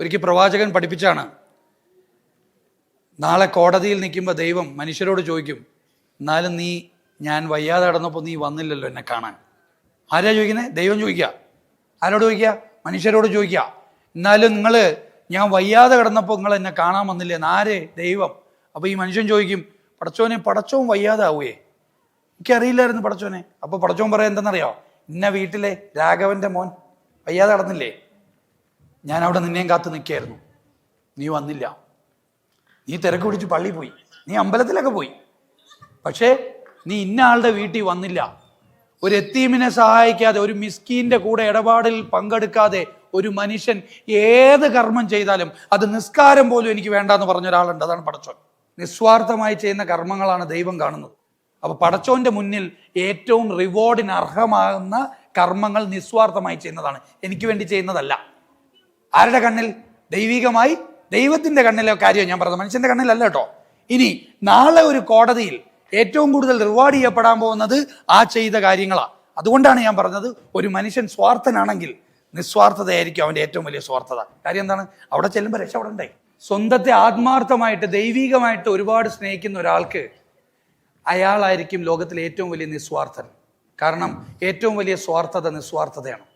ഒരിക്കൽ പ്രവാചകൻ പഠിപ്പിച്ചാണ്. നാളെ കോടതിയിൽ നിൽക്കുമ്പോൾ ദൈവം മനുഷ്യരോട് ചോദിക്കും എന്നാലും നീ ഞാൻ വയ്യാതെ കിടന്നപ്പോൾ നീ വന്നില്ലല്ലോ എന്നെ കാണാൻ. ആരാ ചോദിക്കുന്നത് ദൈവം ചോദിക്കുക. ആരോട് ചോദിക്കുക? മനുഷ്യരോട് ചോദിക്കുക. എന്നാലും നിങ്ങൾ ഞാൻ വയ്യാതെ കിടന്നപ്പോൾ നിങ്ങൾ എന്നെ കാണാൻ വന്നില്ലേ? ആര്? ദൈവം. അപ്പോൾ ഈ മനുഷ്യൻ ചോദിക്കും പടച്ചോനെ പടച്ചോൻ വയ്യാതെ ആവുകയെ എനിക്കറിയില്ലായിരുന്നു പടച്ചോനെ. അപ്പോൾ പടച്ചോൻ പറയാൻ എന്തെന്നറിയോ ഇന്ന വീട്ടിലെ രാഘവന്റെ മോൻ വയ്യാതെ കിടന്നില്ലേ? ഞാൻ അവിടെ നിന്നെയും കാത്തു നിൽക്കായിരുന്നു നീ വന്നില്ല. നീ തിരക്ക് പിടിച്ച് പള്ളി പോയി. നീ അമ്പലത്തിലൊക്കെ പോയി. പക്ഷേ നീ ഇന്ന ആളുടെ വീട്ടിൽ വന്നില്ല. ഒരു എത്തീമിനെ സഹായിക്കാതെ ഒരു മിസ്കീന്റെ കൂടെ ഇടപാടിൽ പങ്കെടുക്കാതെ ഒരു മനുഷ്യൻ ഏത് കർമ്മം ചെയ്താലും അത് നിസ്കാരം പോലും എനിക്ക് വേണ്ടെന്ന് പറഞ്ഞ ഒരാളുണ്ട്. അതാണ് പടച്ചോൻ. നിസ്വാർത്ഥമായി ചെയ്യുന്ന കർമ്മങ്ങളാണ് ദൈവം കാണുന്നത്. അപ്പൊ പടച്ചോന്റെ മുന്നിൽ ഏറ്റവും റിവാർഡിന് അർഹമാകുന്ന കർമ്മങ്ങൾ നിസ്വാർത്ഥമായി ചെയ്യുന്നതാണ്. എനിക്ക് വേണ്ടി ചെയ്യുന്നതല്ല. ആരുടെ കണ്ണിൽ? ദൈവികമായി ദൈവത്തിന്റെ കണ്ണിലെ കാര്യം ഞാൻ പറഞ്ഞത്. മനുഷ്യന്റെ കണ്ണിലല്ല കേട്ടോ. ഇനി നാളെ ഒരു കോടതിയിൽ ഏറ്റവും കൂടുതൽ റിവാർഡ് ചെയ്യപ്പെടാൻ പോകുന്നത് ആ ചെയ്ത കാര്യങ്ങളാണ് അതുകൊണ്ടാണ് ഞാൻ പറഞ്ഞത് ഒരു മനുഷ്യൻ സ്വാർത്ഥനാണെങ്കിൽ നിസ്വാർത്ഥതയായിരിക്കും അവന്റെ ഏറ്റവും വലിയ സ്വാർത്ഥത. കാര്യം എന്താണ്? അവിടെ ചെല്ലുമ്പോൾ രക്ഷപ്പെടണ്ടേ? സ്വന്തത്തെ ആത്മാർത്ഥമായിട്ട് ദൈവികമായിട്ട് ഒരുപാട് സ്നേഹിക്കുന്ന ഒരാൾക്ക് അയാളായിരിക്കും ലോകത്തിലെ ഏറ്റവും വലിയ നിസ്വാർത്ഥൻ. കാരണം ഏറ്റവും വലിയ സ്വാർത്ഥത നിസ്വാർത്ഥതയാണ്.